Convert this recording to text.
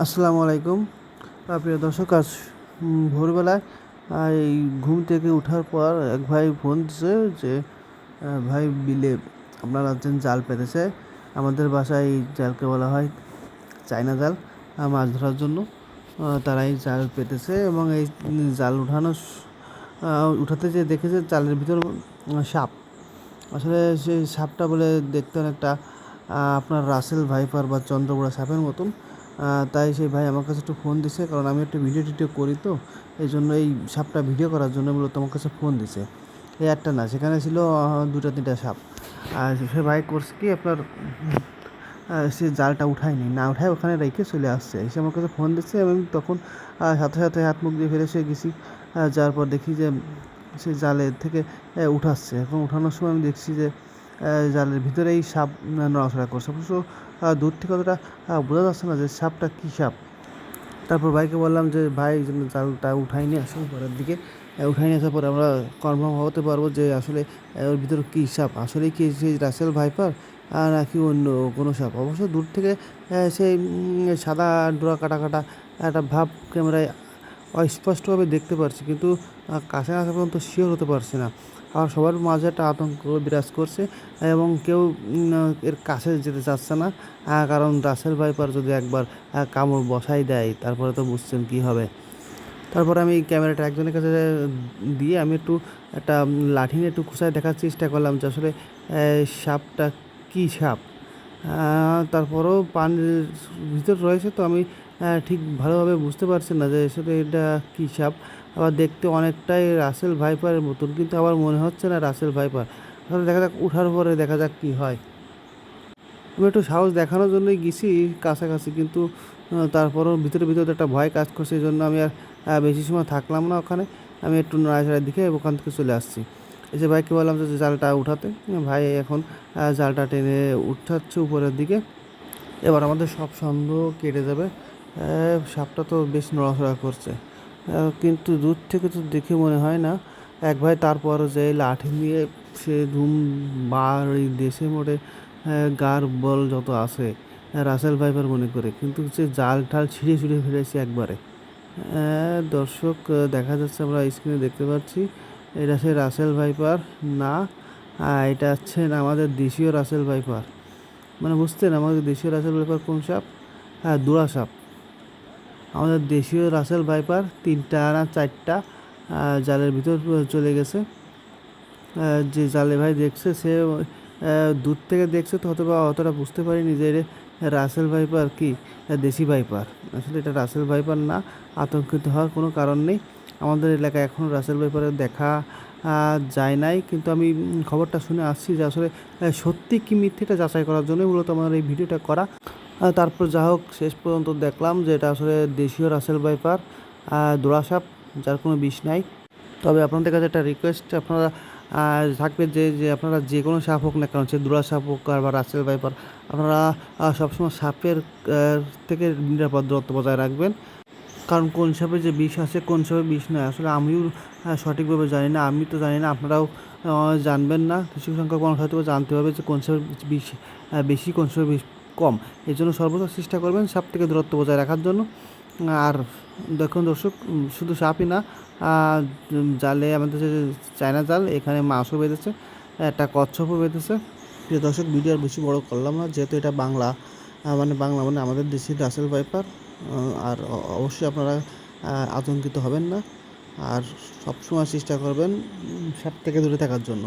আসসালামু আলাইকুম। প্রিয় দর্শক আজ ভোরবেলায় এই ঘুম থেকে ওঠার পর এক ভাই ফোন দিছে যে ভাই বিলে আপনারা একজন জাল পেতেছে। আমাদের বাসায় এই জালকে বলা হয় চায়না জাল মাছ ধরার জন্য। তারা এই জাল পেতেছে এবং এই জাল উঠানো উঠাতে যে দেখেছে জালের ভিতর সাপ। আসলে সেই সাপটা বলে দেখতে আহ, আপনার রাসেল ভাইপার বা চন্দ্রবোড়া সাপের মতন। তাই সেই ভাই আমার কাছে একটু ফোন দিছে, কারণ আমি একটু ভিডিও টিডিও করি তো, এই জন্য এই সাপটা ভিডিও করার জন্য মূলত আমার কাছে ফোন দিছে। এই একটা না, সেখানে ছিল দুটা তিনটা সাপ। আর সে ভাই করছে কি, আপনার সে জালটা উঠায়নি, না উঠায় ওখানে রেখে চলে আসছে। এসে আমার কাছে ফোন দিচ্ছে এবং তখন সাথে সাথে হাত মুখ দিয়ে ফেলে সে গেছি যাওয়ার পর দেখি যে সে জালের থেকে উঠাচ্ছে। এবং উঠানোর সময় আমি দেখছি যে জালের ভিতরেই সাপ নড়াচড়া করছে। অবশ্য দূর থেকে অতটা বোঝা যাচ্ছে না যে সাপটা কী সাপ। তারপর ভাইকে বললাম যে, ভাই জালটা উঠাই নিয়ে আসুন পরের দিকে। উঠাই নিয়ে আসার পরে আমরা কনফার্ম হতে পারব যে আসলে ওর ভিতরে কী সাপ? আসলে কি সেই রাসেল ভাইপার নাকি অন্য কোনো সাপ? অবশ্য দূর থেকে সেই সাদা ডোরা কাটা কাটা একটা ভাব ক্যামেরায় অস্পষ্টভাবে দেখতে পারছি, কিন্তু কাছে আসা পর্যন্ত শিওর হতে পারছি না। আর সবার মাঝে একটা আতঙ্ক বিরাজ করছে এবং কেউ এর কাছে যেতে চাচ্ছে না কারণ রাসেল ভাইপার যদি একবার কামড় বসাই দেয়, তারপরে তো বুঝছেন কী হবে। তারপর আমি ক্যামেরাটা একজনের কাছে দিয়ে আমি একটু একটা লাঠি নিয়ে একটু খুঁচায় দেখার চেষ্টা করলাম যে আসলে সাপটা কী সাপ। তারপরেও পানির ভিতর রয়েছে তো আমি ঠিক ভালোভাবে বুঝতে পারছি না যে আসলে এটা কী সাপ। আবার দেখতে অনেকটাই রাসেল ভাইপারের মতন, কিন্তু আবার মনে হচ্ছে না রাসেল ভাইপার। তাহলে দেখা যাক, উঠার পরে দেখা যাক কী হয়। আমি একটু সাহস দেখানোর জন্যই গেছি কাছাকাছি, কিন্তু তারপরও ভিতরে ভিতরে একটা ভয় কাজ করছে, এই জন্য আমি আর বেশি সময় থাকলাম না ওখানে। আমি একটু নাড়াচাড়ার দিকে ওখান থেকে চলে আসছি। এসে ভাইকে বললাম যে জালটা উঠাতে। ভাই এখন জালটা টেনে উঠাচ্ছে উপরের দিকে। এবার আমাদের সব সন্দেহ কেটে যাবে। সাপটা তো বেশ নড়াচড়া করছে। কিন্তু দূর থেকে তো দেখে মনে হয় না। এক ভাই তারপরও যে লাঠি নিয়ে সে ধুম বাড়ি দেশে আহ, গার বল যত আছে রাসেল ভাইপার মনে করে। কিন্তু সে জাল ঠাল ছিঁড়ে ছিঁড়ে ফেলেছে একবারে। দর্শক দেখা যাচ্ছে আমরা স্ক্রিনে দেখতে পাচ্ছি এটা সে রাসেল ভাইপার। না এটা হচ্ছে আমাদের দেশীয় রাসেল ভাইপার। মানে বুঝতেন আমাদের দেশীয় রাসেল ভাইপার কোন সাপ? হ্যাঁ দুড়া সাপ। আমাদের দেশীয় রাসেল ভাইপার তিনটা না চারটা জালের ভিতর চলে গেছে। যে জালে ভাই দেখছে, সে দূর থেকে দেখছে তো হয়তো বা অতটা বুঝতে পারিনি যে রাসেল ভাইপার কি? দেশি ভাইপার। আসলে এটা রাসেল ভাইপার না, আতঙ্কিত হওয়ার কোনো কারণ নেই। আমাদের এলাকায় এখনও রাসেল ভাইপারের দেখা যায় নাই। কিন্তু আমি খবরটা শুনে আসছি যে আসলে সত্যি কি মিথ্যেটা যাচাই করার জন্যই মূলত আমার এই ভিডিওটা করা। তারপর যা হোক, শেষ পর্যন্ত দেখলাম যে এটা আসলে দেশীয় রাসেল ভাইপার দোড়াসাপ যার কোনো বিষ নাই। তবে আপনাদের কাছে একটা রিকোয়েস্ট আপনারা থাকবে যে যে আপনারা যে কোনো সাপ হোক না কারণ সে দুরা সাপ হোক আর বা রাসেল বাইপার আপনারা সবসময় সাপের থেকে নিরাপদ দূরত্ব বজায় রাখবেন। কারণ কোন সাপে যে বিষ আছে, কোন সাপে বিষ নয় আসলে আমিও সঠিকভাবে জানি না, আমি তো জানি না, আপনারাও জানবেন না। কিছু সংখ্যক মানুষ হয়তো জানতে হবে যে কোন সাপের বিষ বেশি, কোন সাপের বিষ কম। এই জন্য সর্বদা চেষ্টা করবেন সাপ থেকে দূরত্ব বজায় রাখার জন্য। আর দেখুন দর্শক শুধু সাপই না জালে আমাদের যে চায়না জাল, এখানে মাছও বেঁধেছে, একটা কচ্ছপও বেঁধেছে। প্রিয় দর্শক, ভিডিও আর বেশি বড় করলাম না, যেহেতু এটা বাংলা মানে বাংলা মানে আমাদের দেশের রাসেল ভাইপার আর অবশ্যই আপনারা আতঙ্কিত হবেন না। আর সবসময় চেষ্টা করবেন সাপ থেকে দূরে থাকার জন্য।